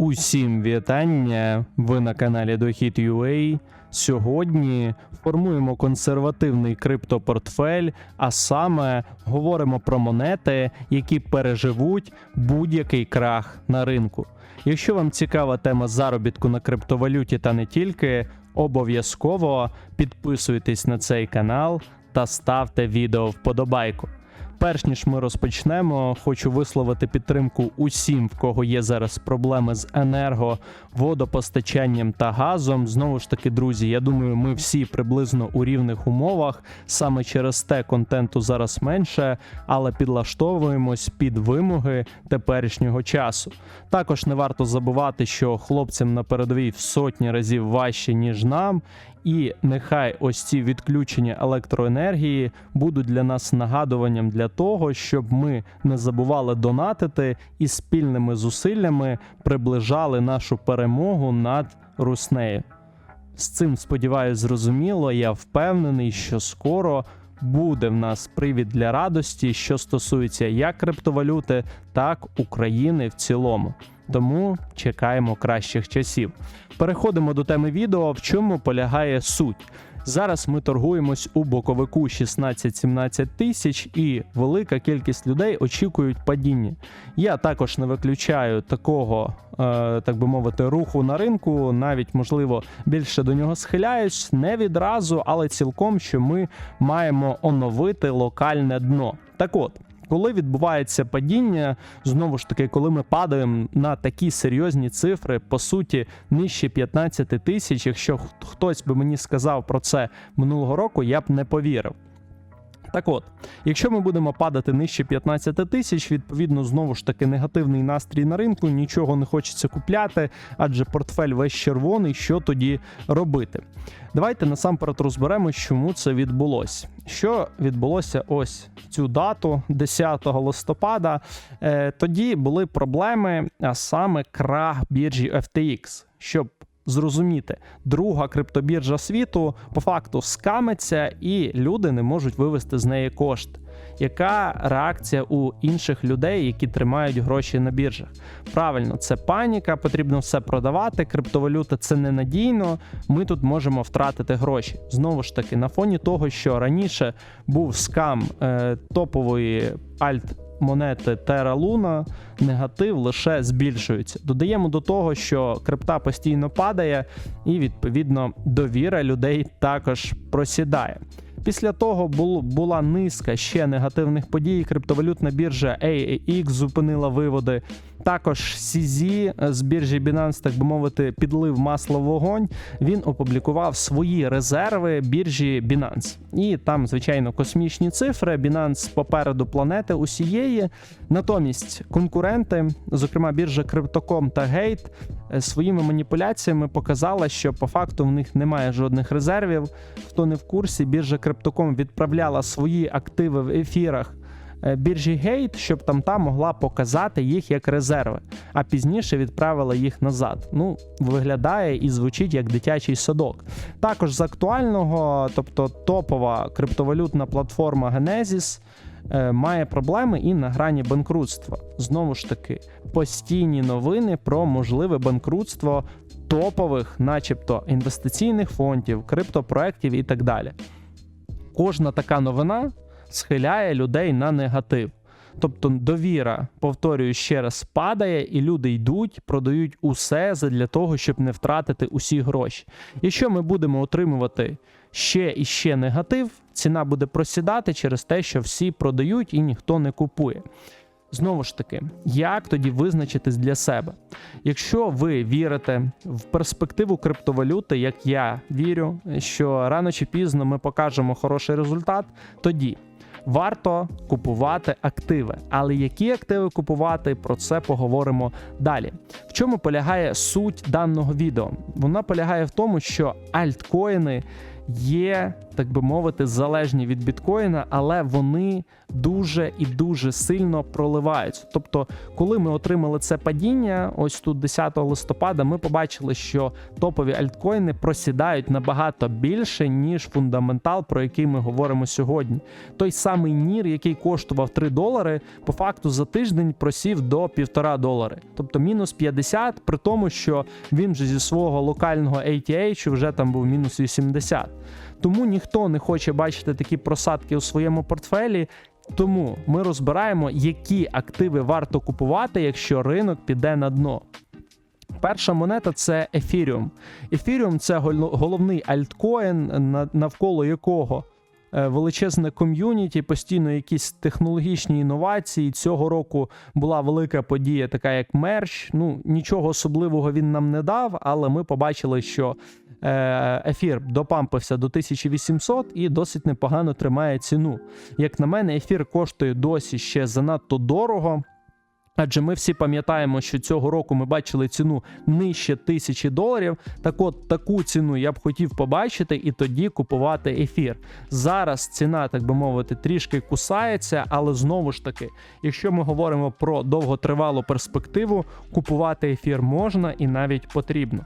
Усім вітання! Ви на каналі Дохід.ua. Сьогодні формуємо консервативний криптопортфель, а саме говоримо про монети, які переживуть будь-який крах на ринку. Якщо вам цікава тема заробітку на криптовалюті та не тільки, обов'язково підписуйтесь на цей канал та ставте відео вподобайку. Перш ніж ми розпочнемо, хочу висловити підтримку усім, в кого є зараз проблеми з енерго, водопостачанням та газом. Знову ж таки, друзі, я думаю, ми всі приблизно у рівних умовах. Саме через те контенту зараз менше, але підлаштовуємось під вимоги теперішнього часу. Також не варто забувати, що хлопцям на передовій в сотні разів важче ніж нам. І нехай ось ці відключення електроенергії будуть для нас нагадуванням для того, щоб ми не забували донатити і спільними зусиллями приближали нашу перемогу над руснею. З цим сподіваюсь, зрозуміло. Я впевнений, що скоро буде в нас привід для радості, що стосується як криптовалюти, так України в цілому. Тому чекаємо кращих часів. Переходимо до теми відео, в чому полягає суть. Зараз ми торгуємось у боковику 16-17 тисяч, і велика кількість людей очікують падіння. Я також не виключаю такого, е, так би мовити, руху на ринку, навіть можливо більше до нього схиляюсь, не відразу, але цілком, що ми маємо оновити локальне дно. Так от. Коли відбувається падіння, знову ж таки, коли ми падаємо на такі серйозні цифри, по суті, нижче 15 тисяч, якщо хтось би мені сказав про це минулого року, я б не повірив. Так от, якщо ми будемо падати нижче 15 тисяч, відповідно, знову ж таки негативний настрій на ринку, нічого не хочеться купляти, адже портфель весь червоний. Що тоді робити? Давайте насамперед розберемо, чому це відбулося. Що відбулося ось цю дату, 10 листопада. Е, тоді були проблеми, а саме крах біржі FTX. Щоб зрозуміти, друга криптобіржа світу по факту скамиться, і люди не можуть вивести з неї кошти. Яка реакція у інших людей, які тримають гроші на біржах? Правильно, це паніка, потрібно все продавати. Криптовалюта це ненадійно. Ми тут можемо втратити гроші. Знову ж таки, на фоні того, що раніше був скам е, топової альт. Монети Terra Luna, негатив лише збільшується. Додаємо до того, що крипта постійно падає, і відповідно довіра людей також просідає. Після того бул- була низка ще негативних подій. Криптовалютна біржа AAX зупинила виводи. Також CZ з біржі Binance, так би мовити, підлив масло в вогонь. Він опублікував свої резерви біржі Binance. І там, звичайно, космічні цифри. Binance попереду планети усієї. Натомість конкуренти, зокрема біржа Crypto.com та Gate, е, своїми маніпуляціями показала, що по факту в них немає жодних резервів. Хто не в курсі, біржа Crypto.com відправляла свої активи в ефірах е, біржі Gate, щоб там та могла показати їх як резерви, а пізніше відправила їх назад. Ну, виглядає і звучить як дитячий садок. Також з актуального, тобто топова криптовалютна платформа Genesis е, має проблеми і на грані банкрутства. Знову ж таки, постійні новини про можливе банкрутство топових, начебто, інвестиційних фондів, криптопроєктів і так далі. Кожна така новина схиляє людей на негатив. Тобто довіра, повторюю ще раз, падає, і люди йдуть, продають усе для того, щоб не втратити усі гроші. Якщо ми будемо отримувати ще і ще негатив, ціна буде просідати через те, що всі продають і ніхто не купує. Знову ж таки, як тоді визначитись для себе? Якщо ви вірите в перспективу криптовалюти, як я вірю, що рано чи пізно ми покажемо хороший результат, тоді варто купувати активи. Але які активи купувати, про це поговоримо далі. В чому полягає суть даного відео? Вона полягає в тому, що альткоїни є так би мовити, залежні від біткоїна, але вони дуже і дуже сильно проливаються. Тобто, коли ми отримали це падіння, ось тут 10 листопада, ми побачили, що топові альткоїни просідають набагато більше, ніж фундаментал, про який ми говоримо сьогодні. Той самий NIR, який коштував 3 долари, по факту за тиждень просів до 1,5 долари. Тобто мінус 50, при тому, що він же зі свого локального ATH вже там був мінус 80. Тому ніхто не хоче бачити такі просадки у своєму портфелі. Тому ми розбираємо, які активи варто купувати, якщо ринок піде на дно. Перша монета це Ethereum. Ethereum – це головний альткоін, навколо якого е, величезне ком'юніті, постійно якісь технологічні інновації. Цього року була велика подія, така як мерч. Ну нічого особливого він нам не дав, але ми побачили, що ефір допампився до 1800 і досить непогано тримає ціну. Як на мене, ефір коштує досі ще занадто дорого. Адже ми всі пам'ятаємо, що цього року ми бачили ціну нижче тисячі доларів. Так от таку ціну я б хотів побачити і тоді купувати ефір. Зараз ціна, так би мовити, трішки кусається, але знову ж таки, якщо ми говоримо про довготривалу перспективу, купувати ефір можна і навіть потрібно.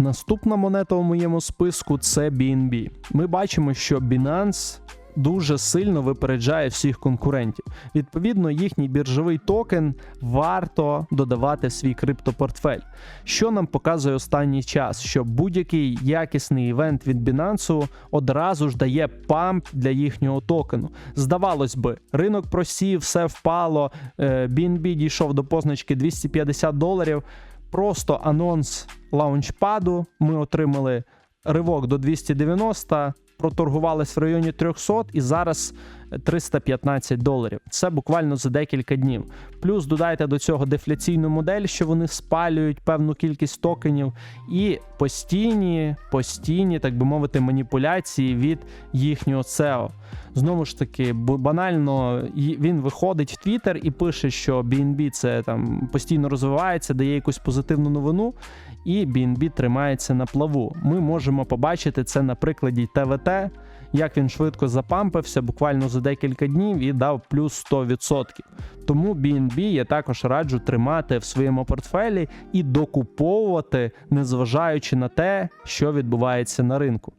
Наступна монета у моєму списку це BNB. Ми бачимо, що Binance дуже сильно випереджає всіх конкурентів. Відповідно, їхній біржовий токен варто додавати в свій криптопортфель. Що нам показує останній час? Що будь-який якісний івент від Binance одразу ж дає памп для їхнього токену. Здавалось би, ринок просів, все впало. е, BNB дійшов до позначки 250 доларів. Просто анонс лаунчпаду. Ми отримали ривок до 290, проторгувались в районі 300 і зараз 315 доларів. Це буквально за декілька днів. Плюс додайте до цього дефляційну модель, що вони спалюють певну кількість токенів, і постійні, постійні, так би мовити, маніпуляції від їхнього SEO. Знову ж таки, банально він виходить в Твіттер і пише, що BNB це там постійно розвивається, дає якусь позитивну новину, і BNB тримається на плаву. Ми можемо побачити це на прикладі ТВТ, як він швидко запампився буквально за декілька днів і дав плюс 100%. Тому BNB я також раджу тримати в своєму портфелі і докуповувати, незважаючи на те, що відбувається на ринку.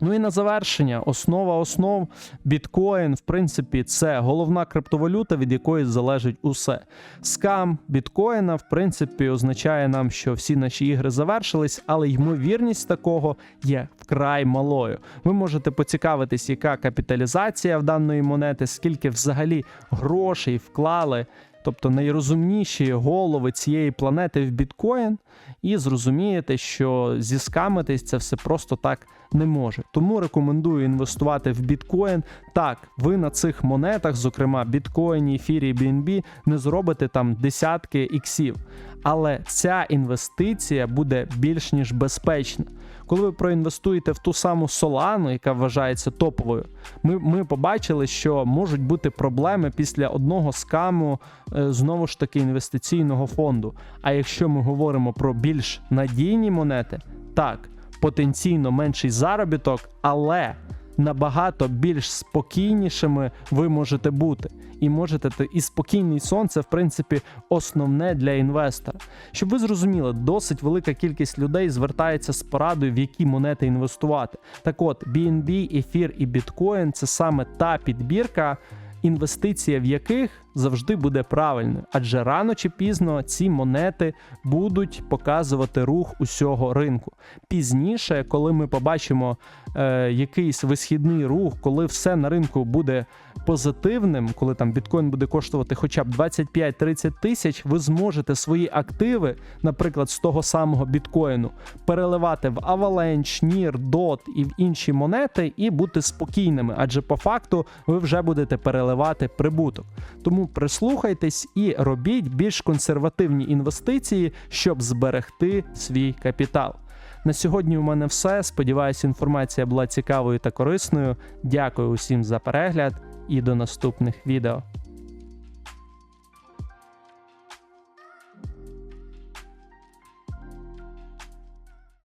Ну і на завершення, основа основ, біткоін, в принципі, це головна криптовалюта, від якої залежить усе. Скам біткоїна, в принципі, означає нам, що всі наші ігри завершились, але ймовірність такого є вкрай малою. Ви можете поцікавитись, яка капіталізація в даної монети, скільки взагалі грошей вклали. Тобто найрозумніші голови цієї планети в біткоін, і зрозумієте, що зіскамитись це все просто так не може. Тому рекомендую інвестувати в біткоін. Так, ви на цих монетах, зокрема біткоїні, ефірі, BNB, не зробите там десятки іксів. Але ця інвестиція буде більш ніж безпечна. Коли ви проінвестуєте в ту саму Solana, яка вважається топовою, ми, ми побачили, що можуть бути проблеми після одного скаму е, знову ж таки інвестиційного фонду. А якщо ми говоримо про більш надійні монети, так, потенційно менший заробіток, але набагато більш спокійнішими ви можете бути. І можете те- і спокійний сон це в принципі основне для інвестора. Щоб ви зрозуміли, досить велика кількість людей звертається з порадою, в які монети інвестувати. Так от, BNB, ефір і біткоін це саме та підбірка, інвестиція в яких завжди буде правильною, адже рано чи пізно ці монети будуть показувати рух усього ринку. Пізніше, коли ми побачимо е, якийсь висхідний рух, коли все на ринку буде позитивним, коли там біткоін буде коштувати хоча б 25-30 тисяч, ви зможете свої активи, наприклад, з того самого біткоїну, переливати в Avalanche, NIR, DOT і в інші монети, і бути спокійними, адже по факту ви вже будете переливати прибуток. Тому прислухайтесь і робіть більш консервативні інвестиції, щоб зберегти свій капітал. На сьогодні у мене все. Сподіваюся, інформація була цікавою та корисною. Дякую усім за перегляд і до наступних відео.